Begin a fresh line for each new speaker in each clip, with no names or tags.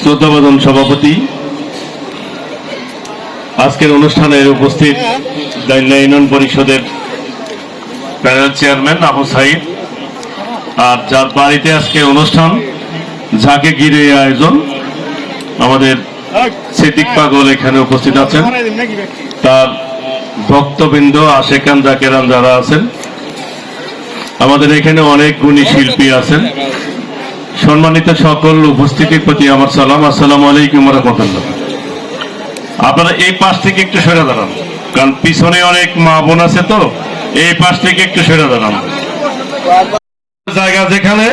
শ্রদ্ধাবাদন সভাপতি, আজকের অনুষ্ঠানের উপস্থিত ইউনিয়ন পরিষদের প্যানেল চেয়ারম্যান আবু সাইদ, আর যার বাড়িতে আজকে অনুষ্ঠান যাকে ঘিরে আয়োজন, আমাদের সিদ্দিক পাগল এখানে উপস্থিত আছেন। তার ভক্তবৃন্দ আশেকান জাকেরান যারা আছেন, আমাদের এখানে অনেক গুণী শিল্পী আছেন। সম্মানিত সকল উপস্থিতির প্রতি আমার সালাম, আসসালামু আলাইকুম রহমতুল্লাহ। আপনারা এই পাশ থেকে একটু সরে দাঁড়ান, কারণ পিছনে অনেক মা বোন আছে তো, এই পাশ থেকে একটু সরে দাঁড়ান। জায়গা যেখানে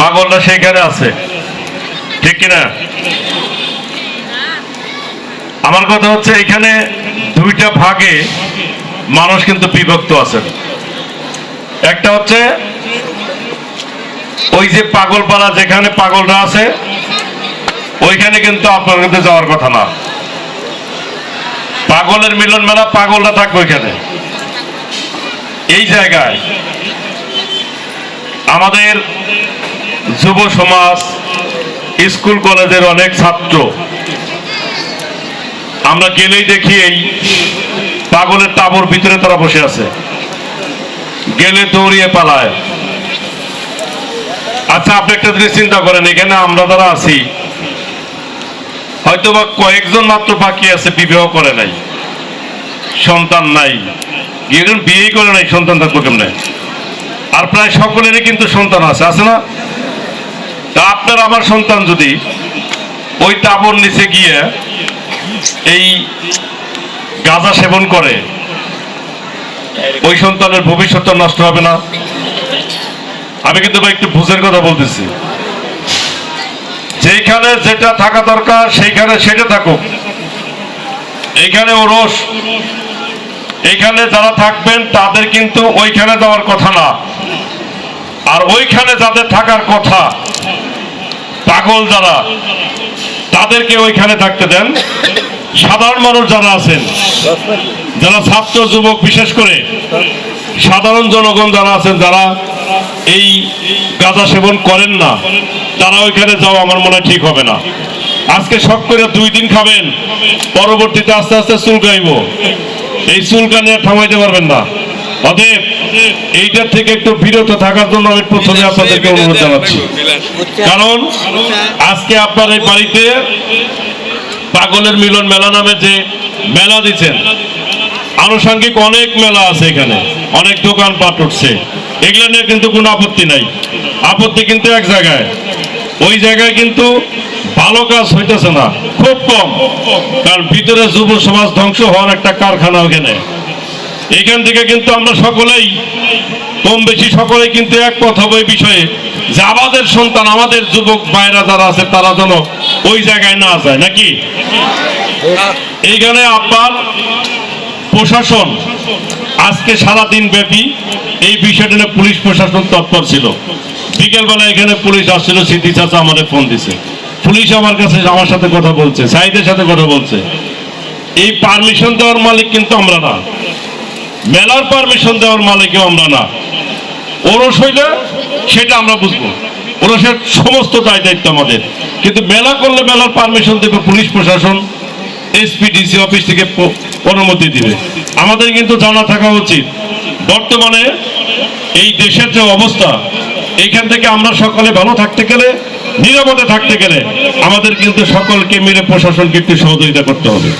পাগলটা সেখানে আছে, ঠিক কিনা? আমার কথা হচ্ছে, এখানে দুইটা ভাগে মানুষ কিন্তু বিভক্ত আছে একটা হচ্ছে ওই যে পাগলপাড়া যেখানে পাগলরা আছে, ওইখানে কিন্তু কিন্তু যাওয়ার কথা না। পাগলের মিলন মেলা পাগলরা থাকবে ওইখানে। এই জায়গায় আমাদের যুব সমাজ, স্কুল কলেজের অনেক ছাত্র, আমরা গেলেই দেখি এই পাগলের তাবর ভিতরে তারা বসে আছে। গেলে দৌড়িয়ে পালায়। আচ্ছা আপনি একটা জিনিস চিন্তা করেন, এখানে আমরা যারা আছি হয়তো বা কয়েকজন মাত্র বাকি আছে, বিবাহ করে নাই, সন্তান নাই। এরকম বিয়েই করে নাই, সন্তান থাকব কেমনে? আর প্রায় সকলেরই কিন্তু সন্তান আছে আছে না? তা আপনার আমার সন্তান যদি ওই তাবর নিচে গিয়ে এই গাঁজা সেবন করে, ওই সন্তানের ভবিষ্যৎ নষ্ট হবে না। আমি কিন্তু ভাই একটু বুঝের কথা বলতেছি। যেখানে যেটা থাকা দরকার, সেইখানে সেটা থাকুক। এইখানে ওরস। এইখানে যারা থাকবেন, তাদের কিন্তু ওইখানে যাওয়ার কথা না। আর ওইখানে যাদের থাকার কথা, পাগল যারা, তাদেরকে ওইখানে থাকতে দেন। সাধারণ মানুষ যারা আছেন, যারা ছাত্র, যুবক, বিশেষ করে সাধারণ জনগণ যারা আছেন, যারা এই গাঁজা সেবন করেন না। তারা ওইখানে যাওয়া আমার মনে ঠিক হবে না। আজকে শখ করে দুই দিন খাবেন, পরবর্তীতে আস্তে আস্তে চুলকাইব এই চুলকানি আর থামাইতে পারবেন না। অতএব এইটার থেকে একটু বিরত থাকার জন্য আমি প্রথমে আপনাদেরকে অনুরোধ জানাচ্ছি। কারণ আজকে আপনার এই বাড়িতে পাগলের মিলন মেলা নামে যে মেলা দিচ্ছেন, আনুষঙ্গিক অনেক মেলা আছে এখানে, অনেক দোকান পাট উঠছে। এগুলো নিয়ে কিন্তু কোনো আপত্তি নাই। আপত্তি কিন্তু এক জায়গায়। ওই জায়গায় কিন্তু ভালো কাজ হইতেছে না, খুব কম। কারণ ভিতরে যুব সমাজ ধ্বংস হওয়ার একটা কারখানা ওখানে। এখান থেকে কিন্তু আমরা সকলেই, কম বেশি সকলেই কিন্তু এক কথা ওই বিষয়ে যে আমাদের সন্তান, আমাদের যুবক ভাইরা যারা আছে, তারা যেন ওই জায়গায় না যায়, নাকি? এইখানে আপনার প্রশাসন, আজকে সারাদিন ব্যাপী এই বিষয়টা নিয়ে পুলিশ প্রশাসন তৎপর ছিল। বিকেলবেলা এখানে পুলিশ আসছিল সিদ্ধি চাচা আমাদের ফোন দিছে। পুলিশ আমার কাছে আমার সাথে কথা বলছে সাইদের সাথে কথা বলছে। এই পারমিশন দেওয়ার মালিক কিন্তু আমরা না। মেলার পারমিশন দেওয়ার মালিকও আমরা না। ওরস হইলে সেটা আমরা বুঝব। ওরসের সমস্ত দায় দায়িত্ব আমাদের। কিন্তু মেলা করলে মেলার পারমিশন দেবে পুলিশ প্রশাসন এসপিডিসি অফিস থেকে অনুমতি দিবে। আমাদের কিন্তু জানা থাকা উচিত। বর্তমানে এই দেশের যে অবস্থা এইখান থেকে আমরা সকলে ভালো থাকতে গেলে, নিরাপদে থাকতে গেলে, আমাদের কিন্তু সকলকে মিলে প্রশাসনকে একটু সহযোগিতা করতে হবে।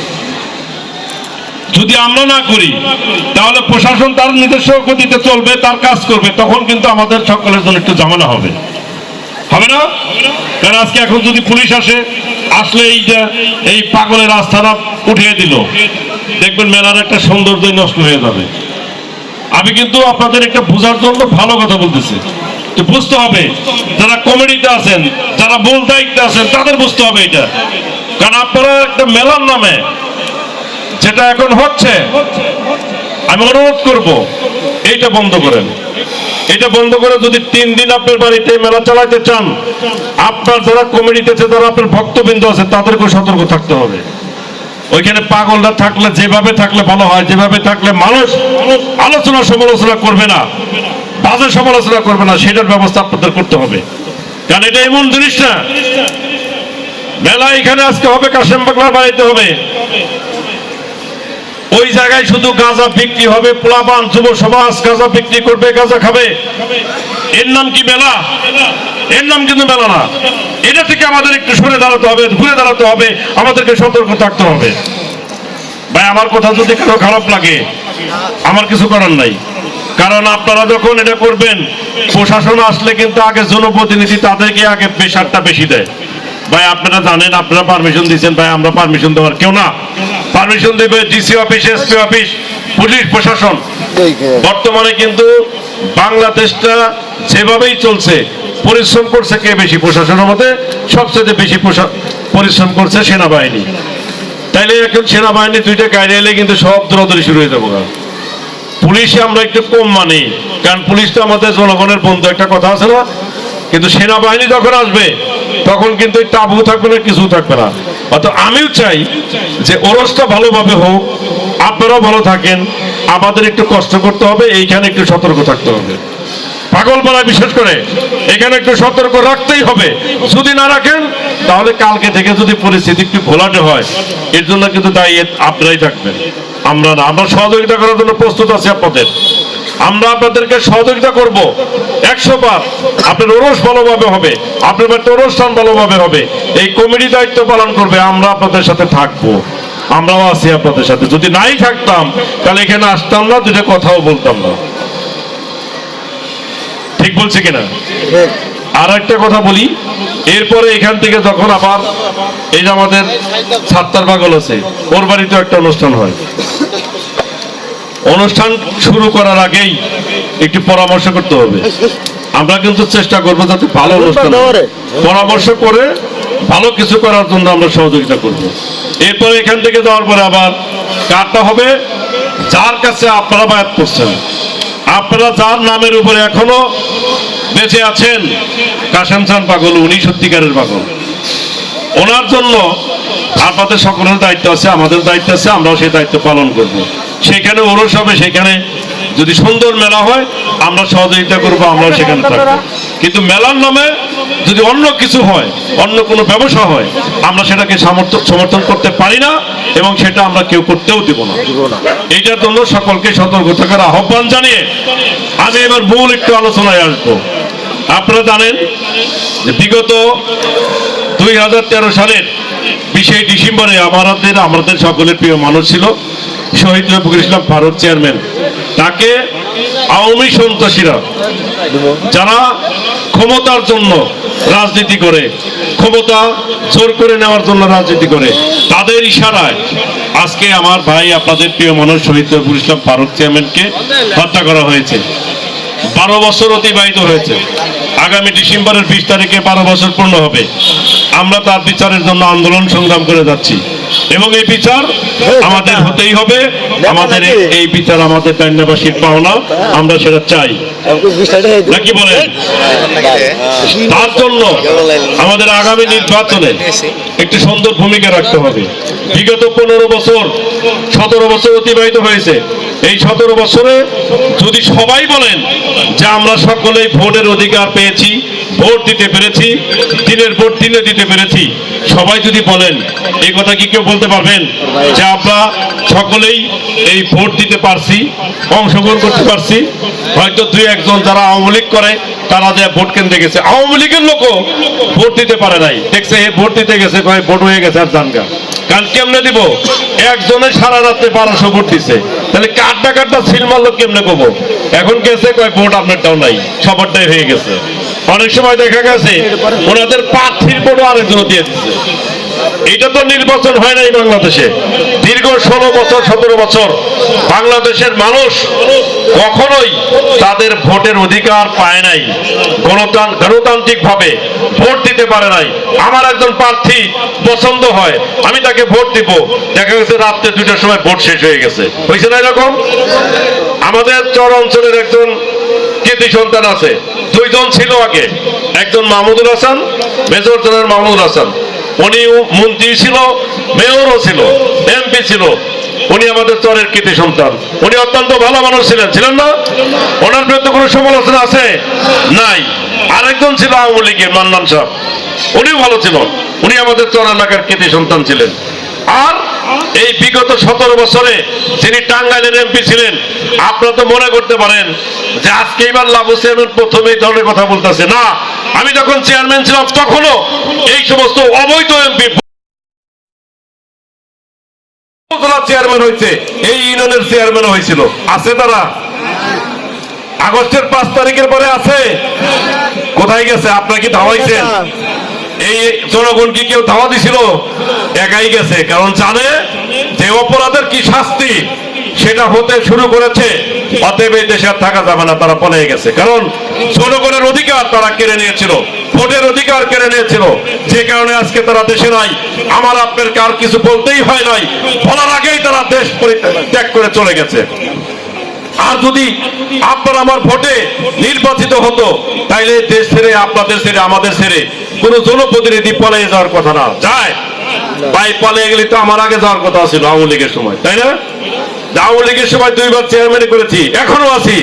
যদি আমরা না করি, তাহলে প্রশাসন তার নিজস্ব গতিতে চলবে, তার কাজ করবে, তখন কিন্তু আমাদের সকলের জন্য একটু জামানা হবে। হবে না? কারণ আজকে এখন যদি পুলিশ আসে, আসলে এই এই পাগলের আস্থানা উঠিয়ে দিল, দেখবেন মেলার একটা সৌন্দর্য নষ্ট হয়ে যাবে। আমি কিন্তু আপনাদের একটা বোঝার জন্য ভালো কথা বলতেছি। তো বুঝতে হবে, যারা কমেডিতে আছেন, যারা মূল দায়িত্বে আছেন, তাদের বুঝতে হবে এটা। কারণ আপনারা একটা মেলার নামে, যেটা এখন হচ্ছে, আমি অনুরোধ করব, এইটা বন্ধ করেন। এটা বন্ধ করে যদি তিন দিন আপনার বাড়িতে মেলা চালাতে চান, আপনার যারা কমিটিতে আছে, যারা আপনার ভক্তবৃন্দ আছে তাদেরকে সতর্ক থাকতে হবে। ওইখানে পাগলরা থাকলে যেভাবে থাকলে ভালো হয়, যেভাবে থাকলে মানুষ আলোচনা সমালোচনা করবে না, বাজে সমালোচনা করবে না, সেটার ব্যবস্থা আপনাদের করতে হবে। কারণ এটা এমন জিনিস না। মেলা এখানে আজকে হবে, কাশেম বাংলার বাড়িতে হবে। ওই জায়গায় শুধু গাঁজা বিক্রি হবে, পোলাপান যুব সমাজ গাঁজা বিক্রি করবে, গাঁজা খাবে। এর নাম কি মেলা? এর নাম কিন্তু মেলা না। এটা থেকে আমাদের একটু সরে দাঁড়াতে হবে ঘুরে দাঁড়াতে হবে আমাদেরকে সতর্ক থাকতে হবে। ভাই আমার কথা যদি কারও খারাপ লাগে আমার কিছু করার নাই। কারণ আপনারা যখন এটা করবেন প্রশাসন আসলে কিন্তু আগে জনপ্রতিনিধি তাদেরকে আগে প্রেশারটা বেশি দেয়। ভাই আপনারা জানেন আপনারা পারমিশন দিয়েছেন ভাই আমরা পারমিশন দেওয়ার কেউ না। পারমিশন দেবে DC office SP office police প্রশাসন। বর্তমানে কিন্তু বাংলাদেশটা যেভাবেই চলছে পরিশ্রম করছে কে বেশি প্রশাসনের মধ্যে সবচেয়ে বেশি প্রশা- পরিশ্রম করছে সেনাবাহিনী। তাইলে এখন সেনাবাহিনী দুইটা গাড়ি এলে কিন্তু সব দৌড়াদৌড়ি শুরু হয়ে যাব পুলিশে আমরা একটু কম মানি, কারণ পুলিশ তো আমাদের জনগণের বন্ধু, একটা কথা আছে না? কিন্তু সেনাবাহিনী যখন আসবে, তখন কিন্তু টাবু থাকবে না, কিছু থাকবে না। অত আমিও চাই যে ওরসটা ভালোভাবে হোক, আপনারাও ভালো থাকেন, আমাদের একটু কষ্ট করতে হবে, এইখানে একটু সতর্ক থাকতে হবে। পাগলপাড়া বিশেষ করে, এখানে একটু সতর্ক রাখতেই হবে। যদি না রাখেন, তাহলে কালকে থেকে যদি পরিস্থিতি একটু ঘোলাটে হয়, এর জন্য কিন্তু দায়ী আপনারাই থাকবেন। আমরা না, আমরা সহযোগিতা করার জন্য প্রস্তুত আছি আপনাদের। আমরা আপনাদেরকে সহযোগিতা করব। একশো বার আপনার ওরস ভালোভাবে হবে, আপনার বাড়িতে অনুষ্ঠান ভালোভাবে হবে, এই কমিটি দায়িত্ব পালন করবে, আমরা আপনাদের সাথে থাকব। আমরাও আছি আপনাদের সাথে। যদি নাই থাকতাম, তাহলে এখানে আসতাম না দুটো কথাও বলতাম না। ঠিক বলছে কিনা? আর একটা কথা বলি এরপরে এখান থেকে যখন আবার এই যে আমাদের সাত্তার পাগল আছে ওর বাড়িতে একটা অনুষ্ঠান হয়। অনুষ্ঠান শুরু করার আগেই একটু পরামর্শ করতে হবে। আমরা কিন্তু চেষ্টা করব যাতে ভালো অনুষ্ঠান পরামর্শ করে ভালো কিছু করার জন্য আমরা সহযোগিতা করব। এরপরে এখান থেকে যাওয়ার পরে আবার কারটা হবে যার কাছে আপনারা বায়াত করছেন। আপনারা তার নামের উপরে এখনও বেঁচে আছেন, কাশেম চান পাগল, উনি সত্যিকারের পাগল। ওনার জন্য আপনাদের সকলের দায়িত্ব আছে, আমাদের দায়িত্ব আছে, আমরাও সেই দায়িত্ব পালন করব। সেখানে ওরস হবে, সেখানে যদি সুন্দর মেলা হয়, আমরা সহযোগিতা করব, আমরাও সেখানে থাকব। কিন্তু মেলার নামে যদি অন্য কিছু হয় অন্য কোনো ব্যবসা হয় আমরা সেটাকে সমর্থন করতে পারি না এবং সেটা আমরা কেউ করতেও দেব না। এইটার জন্য সকলকে সতর্ক থাকার আহ্বান জানিয়ে আমি এবার মূল একটু আলোচনায় আসব। আপনারা জানেন যে বিগত দুই হাজার তেরো সালের বিশে ডিসেম্বরে আমাদের আমাদের সকলের প্রিয় মানুষ ছিল শহীদ রফিকুল ইসলাম ফারুক চেয়ারম্যান। তাকে আওয়ামী সন্ত্রাসীরা যারা ক্ষমতার জন্য রাজনীতি করে, ক্ষমতা জোর করে নেওয়ার জন্য রাজনীতি করে। তাদের ইশারায় আজকে আমার ভাই, আপনাদের প্রিয় মানুষ শহীদ নজরুল ইসলাম ফারুক চেয়ারম্যানকে হত্যা করা হয়েছে। বারো বছর অতিবাহিত হয়েছে। আগামী ডিসেম্বরের বিশ তারিখে বারো বছর পূর্ণ হবে। আমরা তার বিচারের জন্য আন্দোলন সংগ্রাম করে যাচ্ছি। এবং এই বিচার আমাদের হতেই হবে। আমাদের এই- বিচার আমাদের দান্যাবাসীর পাওনা আমরা সেটা চাই। নাকি বলেন? তার জন্য আমাদের আগামী নির্বাচনে একটি সুন্দর ভূমিকা রাখতে হবে। বিগত পনেরো বছর সতেরো বছর অতিবাহিত হয়েছে। এই সতেরো বছরে যদি সবাই বলেন যে আমরা সকলেই ভোটের অধিকার পেয়েছি ভোট দিতে পেরেছি, দিনের ভোট দিনে দিতে পেরেছি। সবাই যদি বলেন, এই কথা কি কেউ বলতে পারবেন? যে আমরা সকলেই এই ভোট দিতে পারছি, অংশগ্রহণ করতে পারছি। হয়তো দুই একজন যারা আওয়ামী লীগ করে, তারা যে ভোট কেন্দ্রে গেছে। আওয়ামী লীগের লোকও ভোট দিতে পারে নাই। দেখছে, এ ভোট দিতে গেছে, কয়, ভোট হয়ে গেছে আর জানগা কারণ কেমনে দিব? একজনে সারা রাত্রে বারোশো ভোট দিছে। তাহলে কাটটা কাটটা সিল মারলো কেমনে কবো এখন গেছে, কয়, ভোট আপনারটাও নাই, সবারটাই হয়ে গেছে। অনেক সময় দেখা গেছে ওনাদের প্রার্থীর ভোটও আরেকজন দিয়ে দিচ্ছে এটা তো নির্বাচন হয় নাই বাংলাদেশে। দীর্ঘ ষোলো বছর সতেরো বছর বাংলাদেশের মানুষ কখনোই তাদের ভোটের অধিকার পায় নাই। গণতান্ত্রিক ভাবে ভোট দিতে পারে নাই। আমার একজন প্রার্থী পছন্দ হয় আমি তাকে ভোট দিব। দেখা গেছে রাত্রে দুইটার সময় ভোট শেষ হয়ে গেছে। হয়েছে না এরকম? আমাদের চর অঞ্চলের একজন কৃতি সন্তান আছে। দুইজন ছিল আগে। একজন মাহমুদুল হাসান, মেজর জেনারেল মাহমুদুল হাসান। উনি মন্ত্রী ছিল, মেয়রও ছিল, এমপি ছিল। উনি আমাদের চরের কৃতি সন্তান। উনি অত্যন্ত ভালো মানুষ ছিলেন। ছিলেন না? ওনার বিরুদ্ধে কোনো সমালোচনা আছে? নাই। আরেকজন ছিল আওয়ামী লীগের মান্নান সাহেব। উনিও ভালো ছিল। উনি আমাদের চর এলাকার কৃতি সন্তান ছিলেন। আর এই বিগত সতেরো বছরে যিনি টাঙ্গাইলের এমপি ছিলেন। আপনারা তো মনে করতে পারেন যে আজকে এবার লাভু চেয়ারম্যান প্রথমে এই ধরনের কথা বলতেছে। না, আমি যখন চেয়ারম্যান ছিলাম তখনও এই সমস্ত অবৈধ এমপি চেয়ারম্যান হয়েছে, এই ইউনিয়নের চেয়ারম্যান হয়েছিল। আছে তারা? আগস্টের পাঁচ তারিখের পরে আছে? কোথায় গেছে? আপনার কি ধাওয়াইছেন? এই জনগণ কি কেউ ধাওয়া দিছিল? একাই গেছে। কারণ জানে যে অপরাধের কি শাস্তি, সেটা হতে শুরু করেছে। অতএব এই দেশে আর থাকা যাবে না, তারা পলে গেছে। কারণ জনগণের অধিকার তারা কেড়ে নিয়েছিল। ভোটের অধিকার কেড়ে নিয়েছিল। যে কারণে আজকে তারা দেশে নাই। আমার আপনার কার কিছু বলতেই হয় নাই। বলার আগেই তারা দেশ পরিত্যাগ করে চলে গেছে। আর যদি আপনার আমার ভোটে নির্বাচিত হতো, তাইলে দেশ ছেড়ে আপনাদের ছেড়ে আমাদের ছেড়ে কোন জনপ্রতিনিধি পালিয়ে যাওয়ার কথা না। যায়। ভাই, পালিয়ে গেলে তো আমার আগে যাওয়ার কথা ছিল আওয়ামী লীগের সময়, তাই না? আওয়ামী লীগের সময় দুইবার চেয়ারম্যান করেছি, এখনও আছি।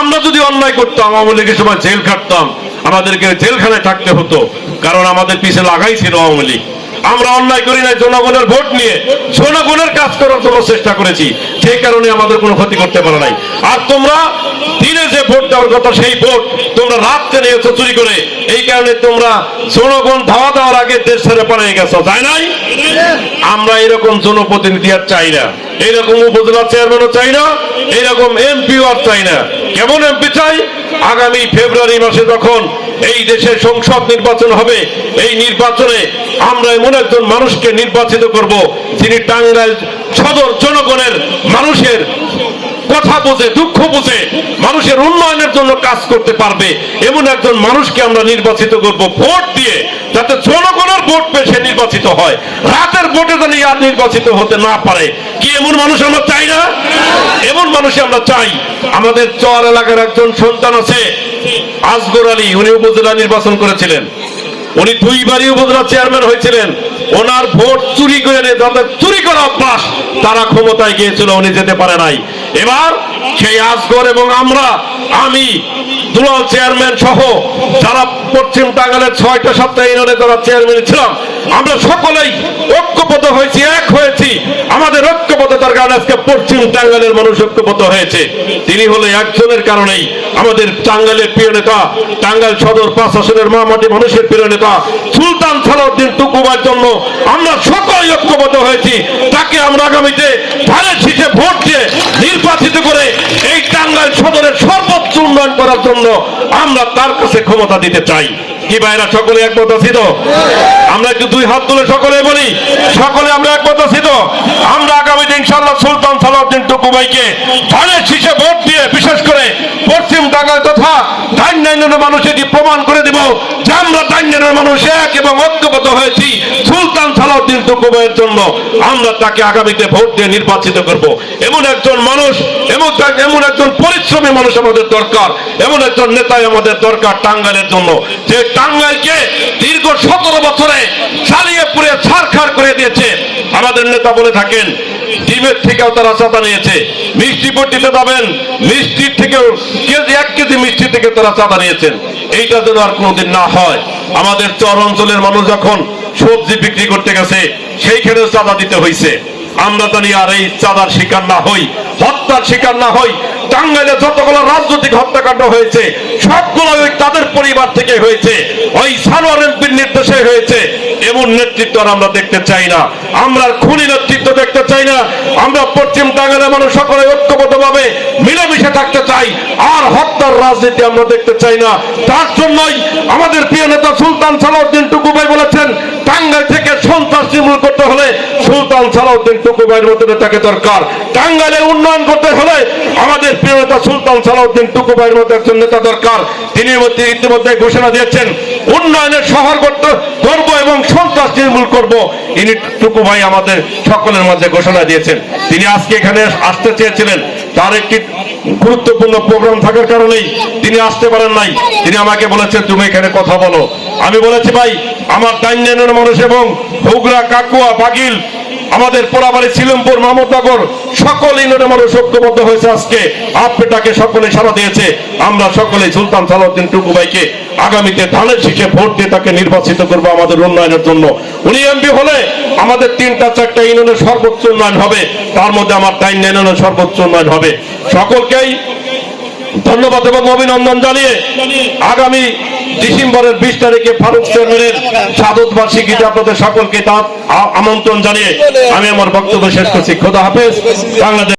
আমরা যদি অন্যায় করতাম, আওয়ামী লীগের সময় জেল খাটতাম, আমাদেরকে জেলখানায় থাকতে হতো, কারণ আমাদের পিছে লাগাই ছিল আওয়ামী লীগ। আমরা অন্যায় করি না জনগণের ভোট নিয়ে জনগণের কাজ করার জন্য চেষ্টা করেছি সেই কারণে আমাদের কোনো ক্ষতি করতে পারে নাই। আর তোমরা ভোট দেওয়ার কথা সেই ভোট তোমরা রাত্রে নিয়েছো চুরি করে। এই কারণে তোমরা জনগণ ধাওয়া দেওয়ার আগে দেশ ছেড়ে পালিয়ে গেছো, তাই নাই? আমরা এরকম জনপ্রতিনিধি আর চাই না। এইরকম উপজেলা চেয়ারম্যানও চাই না এইরকম এমপিও আর চাই না। কেমন এমপি চাই? আগামী ফেব্রুয়ারি মাসে যখন এই দেশে সংসদ নির্বাচন হবে, এই নির্বাচনে আমরা এমন একজন মানুষকে নির্বাচিত করব, যিনি টাঙ্গাইল সদর জনগণের মানুষের কথা বোঝে, দুঃখ বুঝে মানুষের উন্নয়নের জন্য কাজ করতে পারবে। এমন একজন মানুষকে আমরা নির্বাচিত করব ভোট দিয়ে, যাতে জনগণের ভোট পেয়ে সে নির্বাচিত হয়। রাতের ভোটে যেন আর নির্বাচিত হতে না পারে। কি এমন মানুষ আমরা চাই না? এমন মানুষ আমরা চাই। আমাদের চর এলাকার একজন সন্তান আছে আসগর আলী, উনি উপজেলা নির্বাচন করেছিলেন। উনি দুইবারই উপজেলা চেয়ারম্যান হয়েছিলেন। ওনার ভোট চুরি করে চুরি করা অভ্যাস, তারা ক্ষমতায় গিয়েছিল, উনি যেতে পারে নাই। এবার সেই আসগর এবং আমরা, আমি, দুলাল চেয়ারম্যান সহ যারা পশ্চিম টাঙ্গালের ছয়টা সপ্তাহে ইউনিয়নে তারা চেয়ারম্যান ছিলাম আমরা সকলেই ঐক্যবদ্ধ হয়েছি, এক হয়েছি। আমাদের ঐক্যবদ্ধতার কারণে আজকে পশ্চিম টাঙ্গালের মানুষ ঐক্যবদ্ধ হয়েছে। তিনি হলো একজনের কারণেই আমাদের টাঙ্গালের প্রিয় নেতা টাঙ্গাল সদর পাঁচ আসনের মামাটি মানুষের প্রিয় নেতা, সুলতান সালাউদ্দিন টুকুবার জন্য আমরা সকলেই ঐক্যবদ্ধ হয়েছি। তাকে আমরা আগামীতে ধারে শীষে ভোট দিয়ে নির্বাচিত করে এই টাঙ্গাল সদরের সর্বোচ্চ উন্নয়ন করার জন্য আমরা তার কাছে ক্ষমতা দিতে চাই। কি ভাইরা, সকলে একমত তো? আমরা একটু দুই হাত তুলে সকলে বলি, সকলে আমরা একমত আছি তো? আমরা আগামীতে ইনশাল্লাহ সুলতান সালাউদ্দিন টুকু ভাইকে ধানের শীষে ভোট দিয়ে বিশেষ করে পশ্চিম টাঙ্গাইল তথা ধান্যায়নের মানুষেরটি প্রমাণ করে দিব যে আমরা ধান্যায়নের মানুষ এক এবং ঐক্যবদ্ধ হয়েছি সুলতান সালাউদ্দিন টুকু ভাইয়ের জন্য। আমরা তাকে আগামীতে ভোট দিয়ে নির্বাচিত করব। এমন একজন মানুষ, এমন এমন একজন পরিশ্রমী মানুষ আমাদের দরকার, এমন একজন নেতাই আমাদের দরকার টাঙ্গাইলের জন্য। যে টাঙ্গাইলকে দীর্ঘ সতেরো বছরে চালিয়ে পুড়ে ছাড়খাড় করে দিয়েছে। আমাদের নেতা বলে থাকেন, ডিমের থেকেও তারা চাঁদা নিয়েছে। মিষ্টি পট্টিতে যাবেন, মিষ্টির থেকেও কেজি, এক কেজি মিষ্টি থেকে তারা চাঁদা নিয়েছেন। এইটা যেন আর কোনোদিন না হয়। আমাদের চর অঞ্চলের মানুষ যখন সবজি বিক্রি করতে গেছে, সেইখানেও চাঁদা দিতে হয়েছে আমরা জানি আর এই চাঁদার শিকার না হই, হত্যার শিকার না হই। টাঙ্গাইলে যতগুলো রাজনৈতিক হত্যাকাণ্ড হয়েছে সবগুলো ওই তাদের পরিবার থেকে হয়েছে। ওই সানোয়ার এমপির নির্দেশে হয়েছে, এমন নেতৃত্ব আর আমরা দেখতে চাই না। আমরা খুনি নেতৃত্ব দেখতে চাই না। আমরা পশ্চিম টাঙ্গাইলের মানুষ সকলে ঐক্যবদ্ধভাবে মিলেমিশে থাকতে চাই। আর হত্যার রাজনীতি আমরা দেখতে চাই না। তার জন্যই আমাদের প্রিয় নেতা সুলতান সালাউদ্দিন টুকু ভাই বলেছেন, টাঙ্গাইল থেকে সন্ত্রাস নির্মূল করতে হলে সুলতান সালাউদ্দিন টুকু ভাইয়ের মতো নেতাকে দরকার। টাঙ্গাইলের উন্নয়ন করতে হলে আমাদের প্রিয় নেতা সুলতান সালাউদ্দিন টুকু ভাইয়ের মতো একজন নেতা দরকার। তিনি ইতিমধ্যে ঘোষণা দিয়েছেন উন্নয়নের শহর করতে করব এবং সন্ত্রাস নির্মূল করব। ইনি টুকু ভাই আমাদের সকলের মধ্যে ঘোষণা দিয়েছেন। তিনি আজকে এখানে আসতে চেয়েছিলেন। তার একটি গুরুত্বপূর্ণ প্রোগ্রাম থাকার কারণেই তিনি আসতে পারেন নাই। তিনি আমাকে বলেছেন, তুমি এখানে কথা বলো। আমি বলেছি, ভাই, আমার দাইন্যানের মানুষ এবং হুগরা কাকুয়া, বাগিল, আমাদের পোড়াবাড়ি সিলমপুর, মাহমুদনগর, সকল ইউনিয়নের মানুষ ঐক্যবদ্ধ হয়েছে আজকে। আপেটাকে সকলে সারা দিয়েছে। আমরা সকলে সুলতান সালাউদ্দিন টুকু ভাইকে আগামীতে ধানের শীষে ভোট দিয়ে তাকে নির্বাচিত করব আমাদের উন্নয়নের জন্য। উনি এমপি হলে আমাদের তিনটা, চারটা ইউনিয়নের সর্বোচ্চ উন্নয়ন হবে। তার মধ্যে আমার টাইম ইউনিয়নের সর্বোচ্চ উন্নয়ন হবে। সকলকেই ধন্যবাদ এবং অভিনন্দন জানিয়ে আগামী ডিসেম্বরের বিশ তারিখে ফারুক চেয়ারম্যানের সাদত বার্ষিকীতে আপনাদের সকলকে তার আমন্ত্রণ জানিয়ে আমি আমার বক্তব্য শেষ করছি। খোদা হাফেজ। বাংলাদেশ